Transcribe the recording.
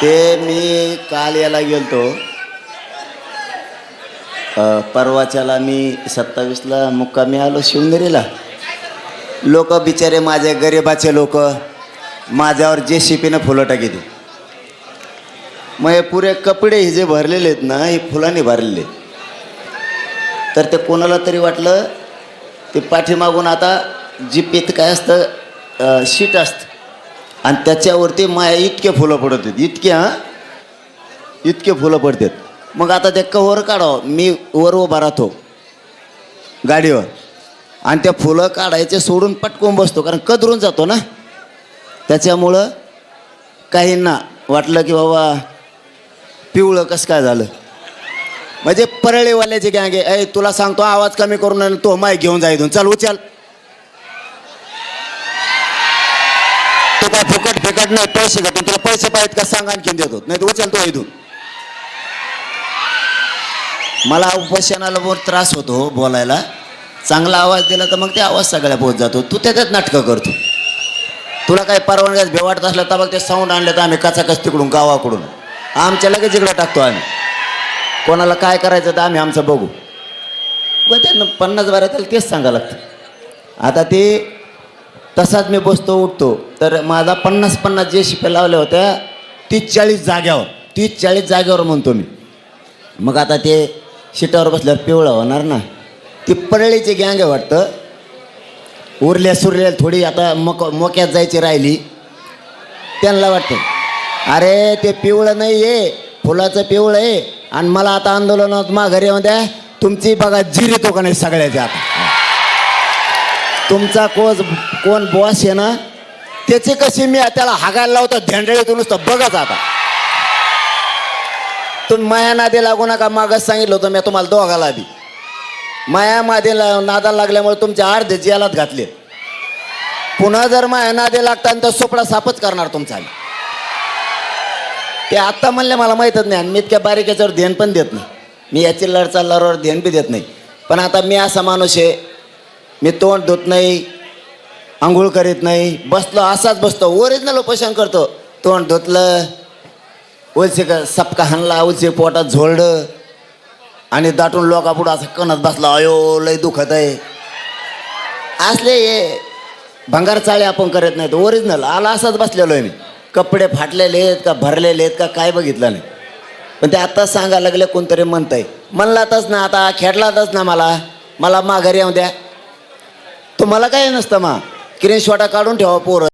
ते मी काल याला गेलतो. परवाच्याला मी सत्तावीसला मुक्कामी आलो शिवनेरीला. लोक बिचारे माझे गरिबाचे लोक माझ्यावर जे शिपीनं फुलं टाकीते मग हे पुरे कपडे हे जे भरलेले आहेत ना हे फुलांनी भरलेले. तर ते कोणाला तरी वाटलं ते पाठीमागून आता जी जिपीत काय असतं शीट असतं. आणि त्याच्यावरती माया इतके फुलं पडत आहेत इतके हां? इतके फुलं पडतात. मग आता ते कवर काढावं. मी वर उभा राहतो गाडीवर. आणि त्या फुलं काढायचे सोडून पटकून बसतो कारण कदरून जातो ना. त्याच्यामुळं काहींना वाटलं की बाबा पिवळं कसं काय झालं? म्हणजे परळीवाल्याचे गँगे आहे तुला सांगतो आवाज कमी करून तो माय घेऊन जा इथून. चल उचल. तो काय फुकट फिकट नाही पैसे घेतो तुला पैसे पाहिजेत का सांग आणखीन देतो. नाही तर उचलतो इथून. मला उपोषणाला बहुत त्रास होतो हो बोलायला. चांगला आवाज दिला तर मग ते आवाज सगळ्या पोहोच जातो. तू त्याच्यात नाटकं करतो. तुला काही परवानग्यास भेवाटत असलं तर मग ते साऊंड आणले तर आम्ही कचाकच तिकडून गावाकडून. आमच्या लगेच इकडं टाकतो आम्ही. कोणाला काय करायचं तर आम्ही आमचं बघू. व त्यांना पन्नास बारा त्याला तेच सांगावं लागतं. आता ते तसाच मी बसतो उठतो. तर माझा पन्नास पन्नास जे शिप्या लावल्या होत्या तीस चाळीस जाग्यावर तीस चाळीस जाग्यावर म्हणतो मी. मग आता ते शिटावर बसल्यावर पिवळं होणार ना. ती परळीची गँग आहे वाटतं. उरल्या सुरल्या थोडी आता मक मोक्यात जायची राहिली. त्यांना वाटतं अरे ते पिवळं नाही आहे फुलाचं पिवळं आहे. आणि मला आता आंदोलनात माघारी येऊन द्या. तुमची बघा जिरितो का नाही सगळ्याच्या आता. तुमचा कोच कोण बॉस आहे ना त्याची कशी मी त्याला हागायला लावतो धेंडळीतून नुसतं बघत आता तुम्ही माया नादी लागू नका मागच सांगितलं होतं मी तुम्हाला दोघाला आधी. माया मादी ला- नादाला लागल्यामुळे तुमच्या अर्धे जेलात घातले. पुन्हा जर माया नादी लागता तर सोपडा सापच करणार तुमचा. ते आत्ता म्हणले मला माहीतच नाही आणि मी इतक्या बारीक याच्यावर ध्यान पण देत नाही. मी याची लढचा लढवर ध्यान बी देत नाही. पण आता मी असा माणूस आहे मी तोंड धुत नाही आंघोळ करीत नाही बसलो असाच बसतो ओरिजिनल उपोषण करतो. तोंड धुतलं उलसे का सपका हाणला उलसे पोटात झोळलं आणि दाटून लोकापुढं असं कणत बसला अयो लय दुखत आहे. असले हे भंगार चाळे आपण करत नाहीत ओरिजिनल आला असाच बसलेलो आहे मी. कपडे फाटलेले आहेत का भरलेले आहेत का काय बघितलं नाही. पण ते आत्ताच सांगायला लागले कोणतरी म्हणतंय. म्हणलातच ना आता खेळलातच ना मला. मला माघारी येऊ द्या. तुम्हाला काय नसतं मा. स्क्रीनशॉटा काढून ठेवा पोरं.